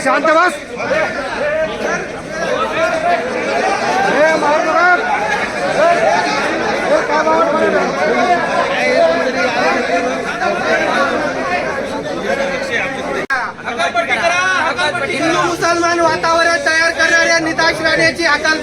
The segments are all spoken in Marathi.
शांत बस हिंदू मुसलमान वातावरण तयार करणाऱ्या निताश राणेची अकाल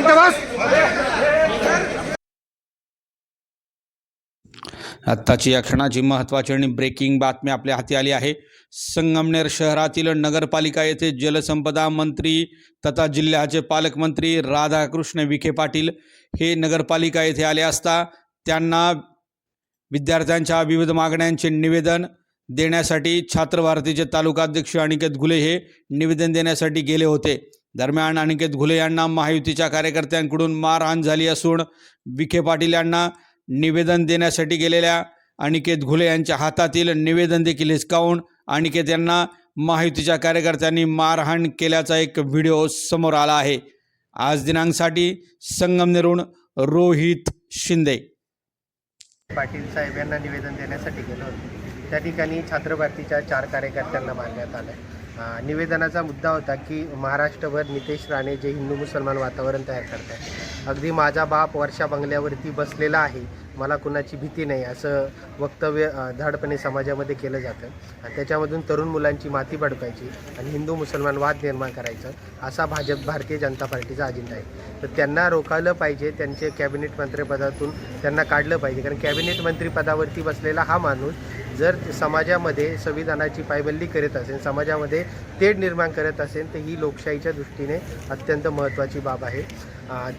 शांत बस आत्ताची या क्षणाची महत्त्वाची आणि ब्रेकिंग बातमी आपल्या हाती आली आहे. संगमनेर शहरातील नगरपालिका येथे जलसंपदा मंत्री तथा जिल्ह्याचे पालकमंत्री राधाकृष्ण विखे पाटील हे नगरपालिका येथे आले असता त्यांना विद्यार्थ्यांच्या विविध मागण्यांचे निवेदन देण्यासाठी छात्रभारतीचे तालुकाध्यक्ष अनिकेत घुले हे निवेदन देण्यासाठी गेले होते. दरम्यान अनिकेत घुले यांना महायुतीच्या कार्यकर्त्यांकडून मारहाण झाली असून विखे पाटील यांना निवेदन देण्यासाठी गेलेल्या अनिकेत घुले यांच्या हातातील निवेदन देखील हिसकावून अनिकेत यांना महायुतीच्या कार्यकर्त्यांनी मारहाण केल्याचा एक व्हिडिओ समोर आला आहे. आज दिनांकसाठी संगमनेरून रोहित शिंदे. पाटील साहेब यांना निवेदन देण्यासाठी गेलो त्या ठिकाणी छात्र भारतीच्या चार कार्यकर्त्यांना मारण्यात आलं निवेदनाचा मुद्दा होता की महाराष्ट्रभर नितेश राणे जे हिंदू मुसलमान वातावरण तयार करत आहेत अगदी माझा बाप वर्षा बंगल्यावरती बसलेला आहे मला कुणाची भीती नाही असं वक्तव्य धाडपणे समाजामध्ये केलं जातं. आणि त्याच्यामधून तरुण मुलांची माती भडकायची आणि हिंदू मुसलमान वाद निर्माण करायचं असा भाजप भारतीय जनता पार्टीचा अजेंडा आहे. तर त्यांना रोखावलं पाहिजे त्यांचे कॅबिनेट मंत्रिपदातून त्यांना काढलं पाहिजे. कारण कॅबिनेट मंत्रिपदावरती बसलेला हा माणूस जर समाजामध्ये संविधानाची पायबल्ली करत असेल समाजामध्ये तेढ निर्माण करत असेल तर ही लोकशाहीच्या दृष्टीने अत्यंत महत्त्वाची बाब आहे.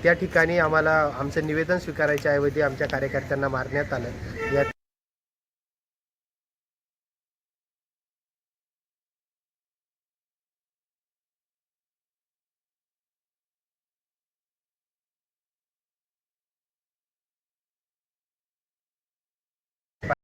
त्या ठिकाणी आम्हाला आमचं निवेदन स्वीकारायच्या ऐवजी आमच्या कार्यकर्त्यांना मारण्यात आलं. या